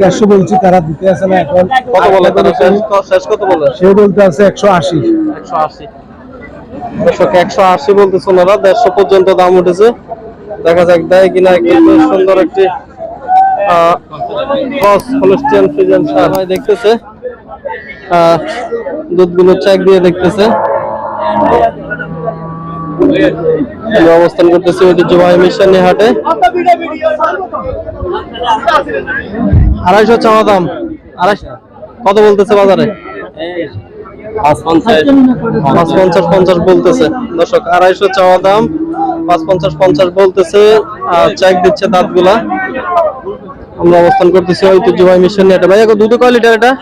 দেড়শো বলছি? তারা দিতে আছে না এখন? কত বলে তারা? শেষ কত বলে? সে বলতে আছে একশো আশি। একশো আশি। একশো আশি বলতেছে ওনারা। দেড়শো পর্যন্ত দাম উঠেছে। দেখা যাক দেয় কিনা বেশ সুন্দর একটি ক্রস হলস্টিয়ান ফ্রিজেন সার দেখতেছে। দুধগুলো চেক দিয়ে দেখতেছে। অবস্থান করতেছি ঐতিহ্যবাহী মিশানি হাটে। আড়াইশো চাওয়া দাম। আড়াইশো কত বলতেছে বাজারে? পাঁচ পঞ্চাশ পঞ্চাশ বলতেছে। দর্শক আড়াইশো চাওয়া দাম। পাঁচ পঞ্চাশ পঞ্চাশ বলতেছে আর চেক দিচ্ছে দাঁতগুলা। আমরা অবস্থান করতেছি ঐতিহ্যবাহী মিশন নিয়ে। এটা ভাই দুটো কয় লিটার এটা?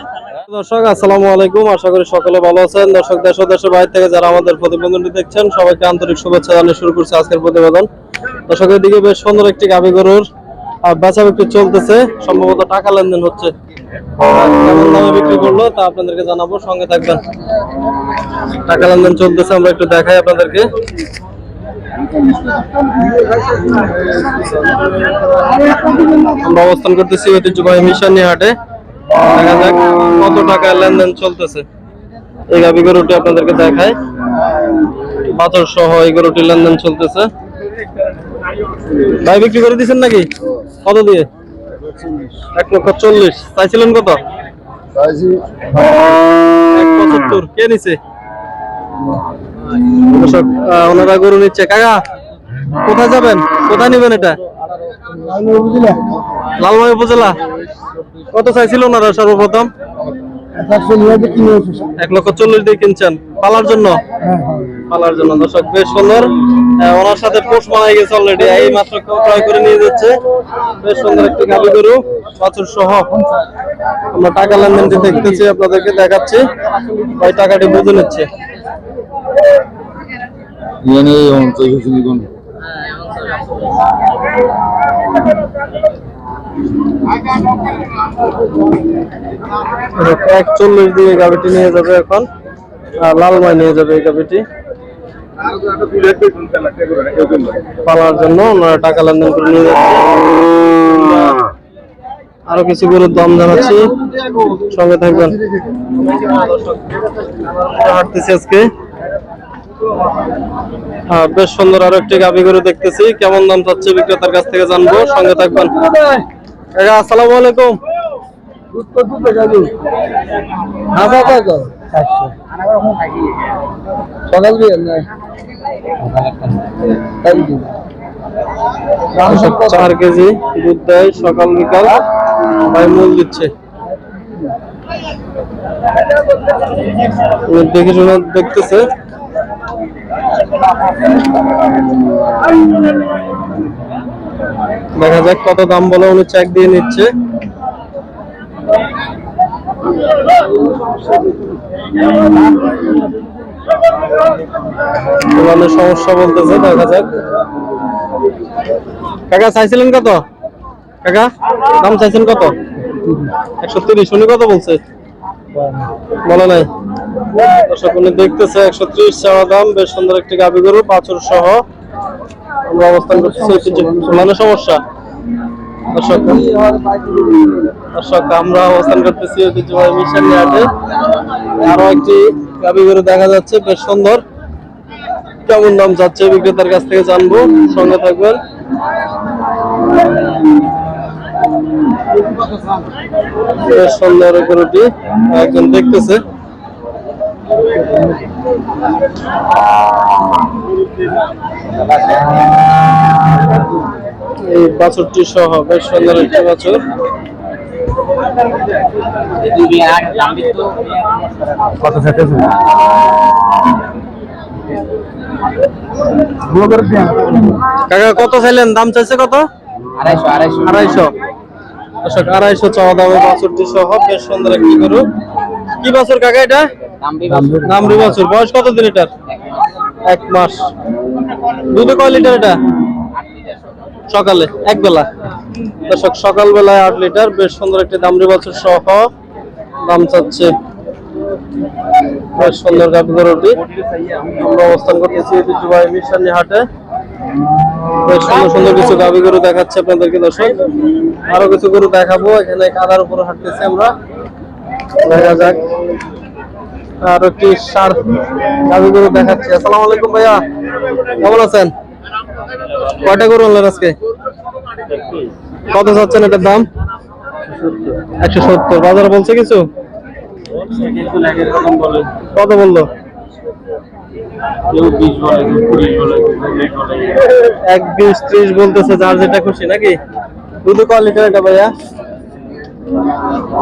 দর্শক আসসালামু আলাইকুম। আশা করি সকলে ভালো আছেন। দর্শক দেশ দেশের বাইরে থেকে যারা আমাদের প্রতিবেদনটি দেখছেন সবাইকে আন্তরিক শুভেচ্ছা জানিয়ে শুরু করছে আজকের প্রতিবেদন। দর্শক এদিকে বেশ সুন্দর একটি গাভী গরুর বেচা বিক্রি চলতেছে। সম্ভবত টাকা লেনদেন হচ্ছে। বিক্রি করল তা আপনাদেরকে জানাব, সঙ্গে থাকবেন। টাকা লেনদেন চলতেছে, আমরা একটু দেখাই আপনাদেরকে। আমরা অবস্থান করতেছি ঐতিহ্যবাহী মিশনী হাটে। দেখা যাক কত টাকা লেনদেন চলতেছে। এই গাভি গরুটি আপনাদেরকে দেখায় পাথর সহ এই গরুটি লেনদেন চলতেছে। ভাই বিক্রি করে দিচ্ছেন নাকি? কত দিয়ে? এক লক্ষ চল্লিশ। চাইছিলেন কত? পঁচাত্তর। কে নিছে? ওনারা গরু নিচ্ছে। কাকা কোথায় যাবেন? কোথায় নিবেন এটা? লালমাই উপজেলা। কত চাইছিল ওনারা সর্বপ্রথম? এক লক্ষ চল্লিশ দিয়ে কিনছেন। পালার জন্য? পালার জন্য। দর্শক বেশ সুন্দর। ওনার সাথে পোষ মানাই গেছে অলরেডি এই মাত্র ক্রয় করে নিয়ে যাচ্ছে। বেশ সুন্দর একটি গাড়ি গরু বাছুর সহ আমরা টাকা লেনদেনটি দেখতেছি আপনাদেরকে দেখাচ্ছি। ওই টাকাটি বুঝে নিচ্ছে। একচল্লিশ দিয়ে গাড়িটি নিয়ে যাবে এখন। লালময় নিয়ে যাবে এই গাড়িটি পালার জন্য ওনারা টাকা লেনদেন করে নিয়ে আরও কিছু গরুর দাম জানাচ্ছি। সঙ্গে থাকবেন। হাঁটতেছি আজকে। আহ, বেশ সুন্দর আরও একটি গাভি গরু দেখতেছি। কেমন দাম চাচ্ছে বিক্রেতার কাছ থেকে জানব। সঙ্গে থাকবেন। আসসালামু আলাইকুম। সকাল দিয়ে চার কেজি দুধ দেয় সকাল বিকাল ভাই মূল দিচ্ছে। দেখে শুনে দেখতেছে। দেখা যাক কত দাম বলে উনি চেক দিয়ে নিচ্ছে। ওনাদের সমস্যা বলতেছে, দেখা যাক। কাকা, চাইছিলেন কত? কাকা, দাম চাইছেন কত? একশো তিরিশ। উনি কত বলছে? বলে নাই। দর্শক, উনি দেখতেছে একশো ত্রিশ চাওয়া দাম, বেশ সুন্দর একটি গাভি গরু, পাঁচর সহ। অবস্থান করতেছি মানে সমস্যা। দর্শক আমরা অবস্থান করতেছি ঐতিহ্যবাহী মিশন হাটে। আরও একটি গাভি গরু দেখা যাচ্ছে, বেশ সুন্দর। কেমন দাম যাচ্ছে বিক্রেতার কাছ থেকে জানব, সঙ্গে থাকবেন। বেশ সুন্দর গরুটি, একজন দেখতেছে। এই বাছুরটি সহ বেশ সুন্দর একটি বাছুর। কত কাকা কত চাইলেন? দাম চাইছে কত? আড়াইশো আড়াইশো। আড়াইশো। দর্শক আড়াইশো চাওয়া দামে বাছুরটি সহ বেশ সুন্দর একটি গরু। কি বাছুর কাকা এটা? নামরি বাছুর। বয়স কত দিন এটার? এক মাস। দুধে কয় লিটার এটা? সকালে এক বেলা দর্শক সকাল বেলায় আট লিটার, বেশ সুন্দর একটি দামরি বাছুর সহ দাম চাচ্ছে বেশ সুন্দর গাভী গরুটি। আমরা অবস্থান করতেছি হাটে। বেশ সুন্দর সুন্দর কিছু গাভী গরু আরও কিছু গরু দেখাবো, এখানে উপর হাঁটতেছি আমরা। দেখা যাক। আর একটি সার গরু দেখাচ্ছি। আসসালামু আলাইকুম ভাইয়া। কেমন আছেন? কয়টা গরু আনলেন আজকে? কত চাচ্ছেন এটার দাম? একশো সত্তর। বাজার বলছে কিছু? কত বলল? এক বিশ ত্রিশ বলতেছে যার যেটা খুশি নাকি? দুধ ক লিটার এটা ভাইয়া?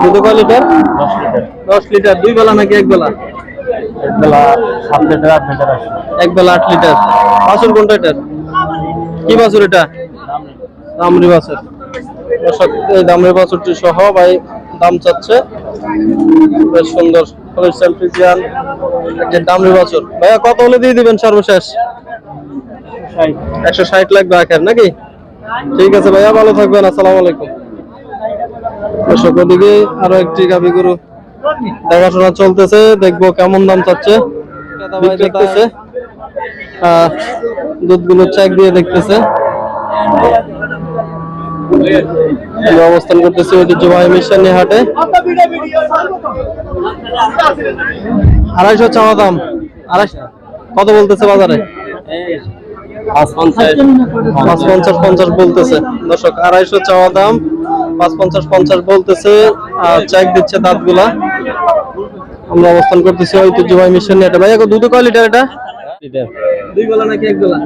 দুধ ক লিটার? দশ লিটার। দুই বেলা নাকি এক বেলা? এক বেলা আট লিটার কোনটা এটার? কি বাছুর এটা? দামরি বাছুর। এই দামরি বাছুরটি সহ ভাই দাম চাচ্ছে। বেশ সুন্দর হলিস্টাইন ফ্রিজিয়ান একটি দামরি বাছুর। ভাইয়া কত হলে দিয়ে দিবেন সর্বশেষ? একশো ষাট লাগবে আখের নাকি? ঠিক আছে ভাইয়া ভালো থাকবেন আসসালামু আলাইকুম। দর্শক ওদিকে আরও একটি গাভী গরু দেখাশোনা চলতেছে দেখব কেমন দাম চাচ্ছে। দেখতেছে। দুধগুলো চেক দিয়ে দেখতেছে। অবস্থান করতেছি ঐতিহ্যবাহী মিশানি হাটে। আড়াইশো চাওয়া দাম। আড়াইশো কত বলতেছে বাজারে? পাঁচ পঞ্চাশ পঞ্চাশ বলতেছে। দর্শক আড়াইশো চাওয়া দাম। পাঁচ পঞ্চাশ পঞ্চাশ বলতেছে আর চেক দিচ্ছে দাঁতগুলা। আমরা অবস্থান করতেছি ঐতিহ্যবাহী মিশন এটা ভাই দুধ কয় লিটার এটা? দুই বেলা নাকি এক বেলা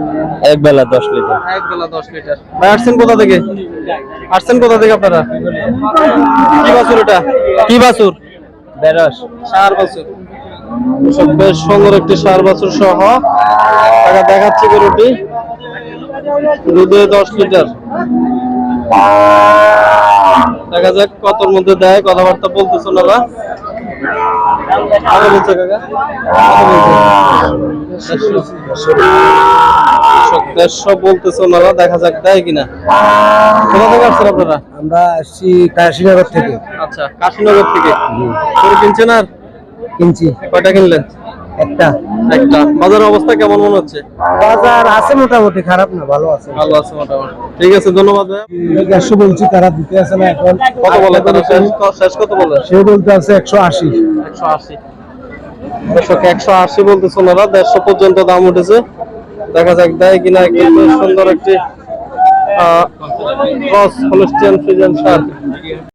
এক বেলা দশ লিটার। এক বেলা দশ লিটার। ভাই আসছেন কোথা থেকে? আসছেন কোথা থেকে আপনারা? কি বাছুর এটা? কি বাছুর? বেরস। সার বাছুর। বেশ সুন্দর একটি সার বাছুর সহ টাকা দেখাচ্ছি গরুটি। দুধে দশ লিটার। দেখা যাক কতর মধ্যে দেয় কথাবার্তা বলতেছে ওনারা কত বলছে কাকা? দেড়শো। দেড়শো বলতেছে ওনারা দেখা যাক দেয় কিনা। কোথা থেকে আসছেন আপনারা? আমরা আসছি কাশীনগর থেকে। আচ্ছা কাশীনগর থেকে। কিনছেন আর? কিনছি। কয়টা কিনলেন? একটা। একটা। বাজারের অবস্থা কেমন মনে হচ্ছে? বাজার আছে মোটামুটি খারাপ না ভালো আছে। ভালো আছে মোটামুটি। ঠিক আছে ধন্যবাদ একশো বলছি তারা দিতে আছে না এখন। কত বলে শেষ শেষ কত বলে? সে বলতে আছে একশো আশি। একশো আশি। দর্শক একশো আশি বলতেছে ওনারা দেড়শো পর্যন্ত দাম উঠেছে। দেখা যাক দেয় কিনা একটি সুন্দর একটি ক্রস হলস্টিয়ান ফ্রিজেন সার